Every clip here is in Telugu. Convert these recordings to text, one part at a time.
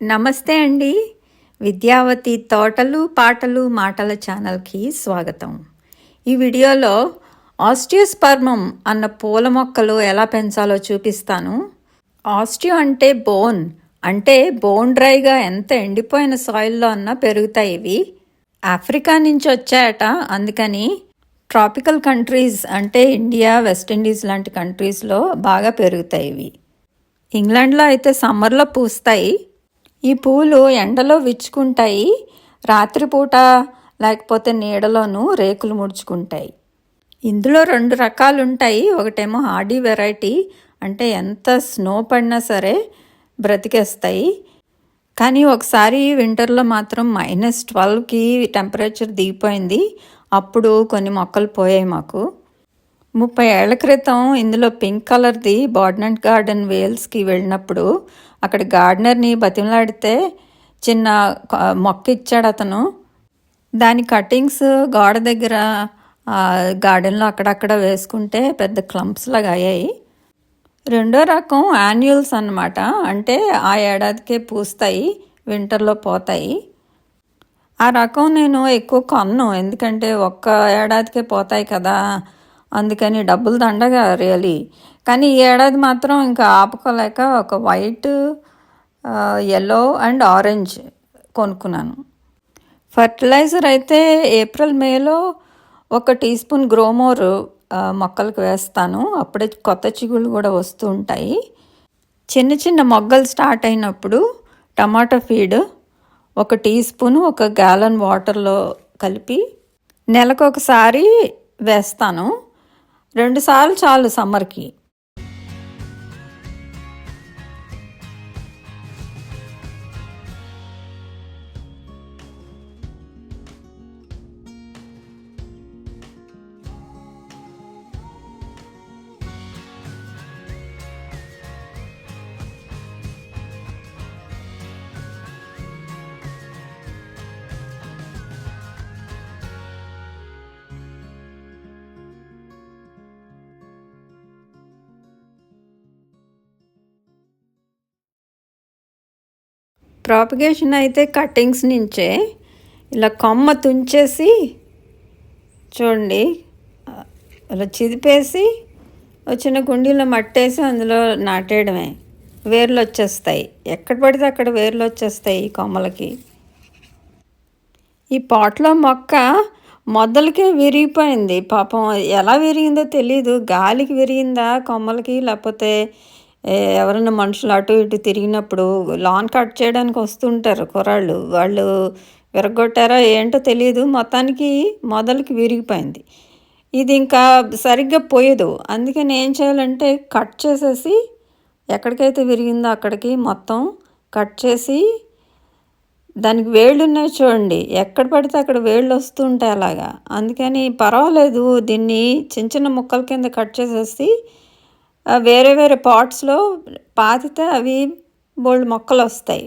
నమస్తే అండి. విద్యావతి తోటలు పాటలు మాటల ఛానల్కి స్వాగతం. ఈ వీడియోలో ఆస్టియోస్పర్మం అన్న పూల మొక్కలు ఎలా పెంచాలో చూపిస్తాను. ఆస్టియో అంటే బోన్ అంటే బోన్ డ్రైగా ఎంత ఎండిపోయిన సాయిల్లో అన్నా పెరుగుతాయి ఇవి. ఆఫ్రికా నుంచి వచ్చాయట అందుకని ట్రాపికల్ కంట్రీస్ అంటే ఇండియా వెస్టిండీస్ లాంటి కంట్రీస్లో బాగా పెరుగుతాయి ఇవి. ఇంగ్లాండ్లో అయితే సమ్మర్లో పూస్తాయి. ఈ పూలు ఎండలో విచ్చుకుంటాయి రాత్రిపూట లేకపోతే నీడలోనూ రేకులు ముడుచుకుంటాయి. ఇందులో రెండు రకాలు ఉంటాయి ఒకటేమో హార్డీ వెరైటీ అంటే ఎంత స్నో పడినా సరే బ్రతికేస్తాయి. కానీ ఒకసారి వింటర్లో మాత్రం మైనస్ ట్వెల్వ్కి టెంపరేచర్ దిగిపోయింది. అప్పుడు కొన్ని మొక్కలు పోయాయి మాకు. ముప్పై ఏళ్ళ క్రితం ఇందులో పింక్ కలర్ది బాడ్నెంట్ గార్డెన్ వేల్స్కి వెళ్ళినప్పుడు అక్కడ గార్డెనర్ని బతిమలాడితే చిన్న మొక్క ఇచ్చాడు అతను. దాని కటింగ్స్ గోడ దగ్గర గార్డెన్లో అక్కడక్కడ వేసుకుంటే పెద్ద క్లంప్స్ లాగా అయ్యాయి. రెండో రకం యాన్యువల్స్ అన్నమాట. అంటే ఆ ఏడాదికే పూస్తాయి వింటర్లో పోతాయి. ఆ రకం నేను ఎక్కువ కొన్ను. ఎందుకంటే ఒక్క ఏడాదికే పోతాయి కదా. అందుకని డబ్బులు దండగా రియలీ. కానీ ఈ ఏడాది మాత్రం ఇంకా ఆపుకోలేక ఒక వైట్ ఎల్లో అండ్ ఆరెంజ్ కొనుక్కున్నాను. ఫర్టిలైజర్ అయితే ఏప్రిల్ మేలో ఒక టీ స్పూన్ గ్రోమోర్ మొక్కలకు వేస్తాను. అప్పుడే కొత్త చిగుళ్ళు కూడా వస్తూ ఉంటాయి. చిన్న చిన్న మొగ్గలు స్టార్ట్ అయినప్పుడు టమాటా ఫీడ్ ఒక టీ స్పూన్ ఒక గ్యాలన్ వాటర్లో కలిపి నెలకు ఒకసారి వేస్తాను. రెండుసార్లు చాలు సమ్మర్కి. ప్రాపగేషన్ అయితే కటింగ్స్ నుంచే ఇలా కొమ్మ తుంచేసి చూడండి అలా చిదిపేసి వచ్చిన కుండీలో మట్టేసి అందులో నాటేయడమే. వేర్లు వచ్చేస్తాయి. ఎక్కడ పడితే అక్కడ వేర్లు వచ్చేస్తాయి ఈ కొమ్మలకి. ఈ పాట్లో మొక్క మొదలకే విరిగిపోయింది. పాపం ఎలా విరిగిందో తెలీదు. గాలికి విరిగిందా కొమ్మలకి? లేకపోతే ఎవరైనా మనుషులు అటు ఇటు తిరిగినప్పుడు లాన్ కట్ చేయడానికి వస్తుంటారు కుర్రాళ్ళు. వాళ్ళు విరగొట్టారా ఏంటో తెలియదు మొత్తానికి మొదలకి విరిగిపోయింది. ఇది ఇంకా సరిగ్గా పోయేదు. అందుకని ఏం చేయాలంటే కట్ చేసేసి ఎక్కడికైతే విరిగిందో అక్కడికి మొత్తం కట్ చేసి దానికి వేళ్ళు ఉన్నాయి చూడండి. ఎక్కడ పడితే అక్కడ వేళ్ళు వస్తూ ఉంటాయి అలాగా. అందుకని పర్వాలేదు. దీన్ని చిన్న చిన్న ముక్కల కింద కట్ చేసేసి వేరే వేరే పాట్స్లో పాతితే అవి బోల్డ్ మొక్కలు వస్తాయి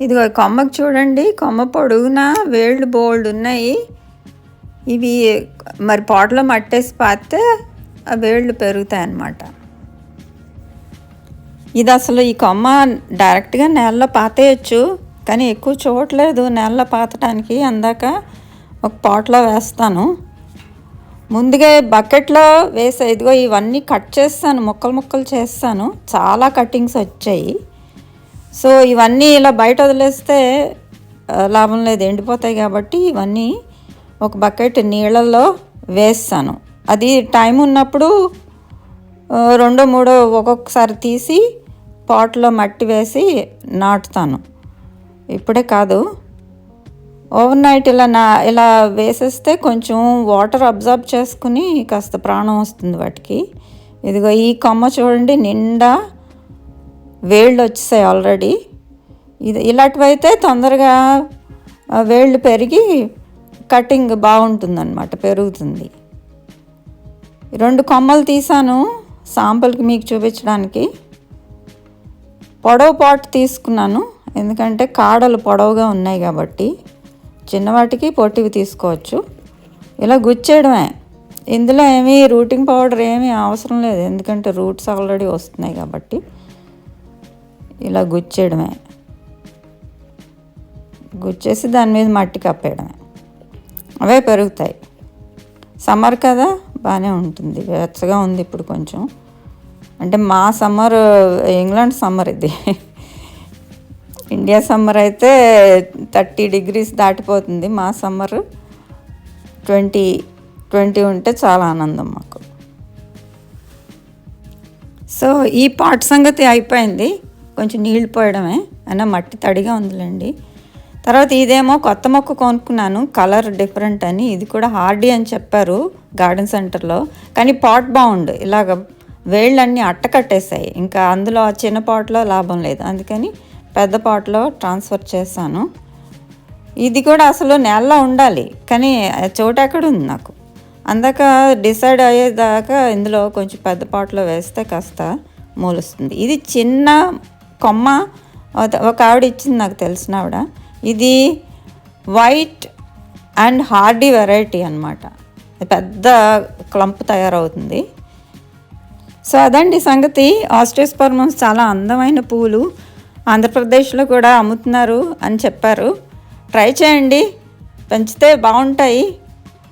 ఇదిగో కొమ్మకు చూడండి కొమ్మ పొడుగునా వేళ్ళు బోల్డ్ ఉన్నాయి. ఇవి మరి పాటలో మట్టేసి పాతే ఆ వేళ్ళు పెరుగుతాయి అన్నమాట. ఇది అసలు ఈ కొమ్మ డైరెక్ట్గా నేలలో పాతేయచ్చు కానీ ఎక్కువ చూడలేదు నేలలో పాతటానికి. అందాక ఒక పాట్లో వేస్తాను. ముందుగా బకెట్లో వేసే ఇదిగో ఇవన్నీ కట్ చేస్తాను ముక్కలు ముక్కలు చేస్తాను. చాలా కటింగ్స్ వచ్చాయి. సో ఇవన్నీ ఇలా బయట వదిలేస్తే లాభం లేదు. ఎండిపోతాయి కాబట్టి ఇవన్నీ ఒక బకెట్ నీళ్ళల్లో వేస్తాను. అది టైం ఉన్నప్పుడు రెండో మూడో ఒక్కొక్కసారి తీసి పాట్లో మట్టి వేసి నాటుతాను. ఇప్పుడే కాదు. ఓవర్ నైట్ ఇలా నా ఇలా వేసేస్తే కొంచెం వాటర్ అబ్జర్బ్ చేసుకుని కాస్త ప్రాణం వస్తుంది వాటికి. ఇదిగో ఈ కొమ్మ చూడండి నిండా వేళ్ళు వచ్చేసాయి ఆల్రెడీ. ఇది ఇలాంటివైతే తొందరగా వేళ్ళు పెరిగి కటింగ్ బాగుంటుందన్నమాట పెరుగుతుంది. రెండు కొమ్మలు తీసాను సాంపుల్కి మీకు చూపించడానికి. పొడవు పాటు తీసుకున్నాను ఎందుకంటే కాడలు పొడవుగా ఉన్నాయి కాబట్టి. చిన్నవాటికి పొట్టివి తీసుకోవచ్చు. ఇలా గుచ్చేయడమే. ఇందులో ఏమీ రూటింగ్ పౌడర్ ఏమీ అవసరం లేదు ఎందుకంటే రూట్స్ ఆల్రెడీ వస్తున్నాయి కాబట్టి. ఇలా గుచ్చేయడమే. గుచ్చేసి దాని మీద మట్టి కప్పేయడమే. అవే పెరుగుతాయి. సమ్మర్ కదా బాగానే ఉంటుంది. వెచ్చగా ఉంది ఇప్పుడు కొంచెం. అంటే మా సమ్మర్ ఇంగ్లాండ్ సమ్మర్ ఇది. ఇండియా సమ్మర్ అయితే థర్టీ డిగ్రీస్ దాటిపోతుంది. మా సమ్మర్ ట్వంటీ ట్వంటీ ఉంటే చాలా ఆనందం మాకు. సో ఈ పాట సంగతి అయిపోయింది. కొంచెం నీళ్ళు పోయడమే. అయినా మట్టి తడిగా ఉందిలేండి. తర్వాత ఇదేమో కొత్త మొక్క కొనుక్కున్నాను. కలర్ డిఫరెంట్ అని. ఇది కూడా హార్డీ అని చెప్పారు గార్డెన్ సెంటర్లో. కానీ పాట్ బాగుండు. ఇలాగ వేళ్ళన్నీ అట్టకట్టేసాయి ఇంకా అందులో ఆ చిన్న పాట్లో లాభం లేదు. అందుకని పెద్ద పాట్లో ట్రాన్స్ఫర్ చేశాను. ఇది కూడా అసలు నెలలో ఉండాలి. కానీ చోట ఎక్కడ ఉంది నాకు? అందాక డిసైడ్ అయ్యేదాకా ఇందులో కొంచెం పెద్ద పాటలో వేస్తే కాస్త మూలుస్తుంది. ఇది చిన్న కొమ్మ ఒక- ఆవిడ ఇచ్చింది నాకు తెలిసిన ఆవిడ. ఇది వైట్ అండ్ హార్డీ వెరైటీ అనమాట పెద్ద క్లంప్ తయారవుతుంది. సో అదండి సంగతి. ఆస్ట్రోస్పర్మమ్స్ చాలా అందమైన పూలు. ఆంధ్రప్రదేశ్లో కూడా అమ్ముతున్నారు అని చెప్పారు. ట్రై చేయండి. పెంచితే బాగుంటాయి.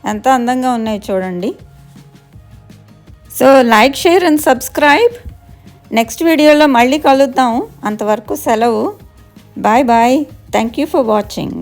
ఎంత అందంగా ఉన్నాయి చూడండి. So like share and subscribe. Next వీడియోలో మళ్ళీ కలుద్దాం. అంతవరకు సెలవు. Bye bye. Thank you for watching.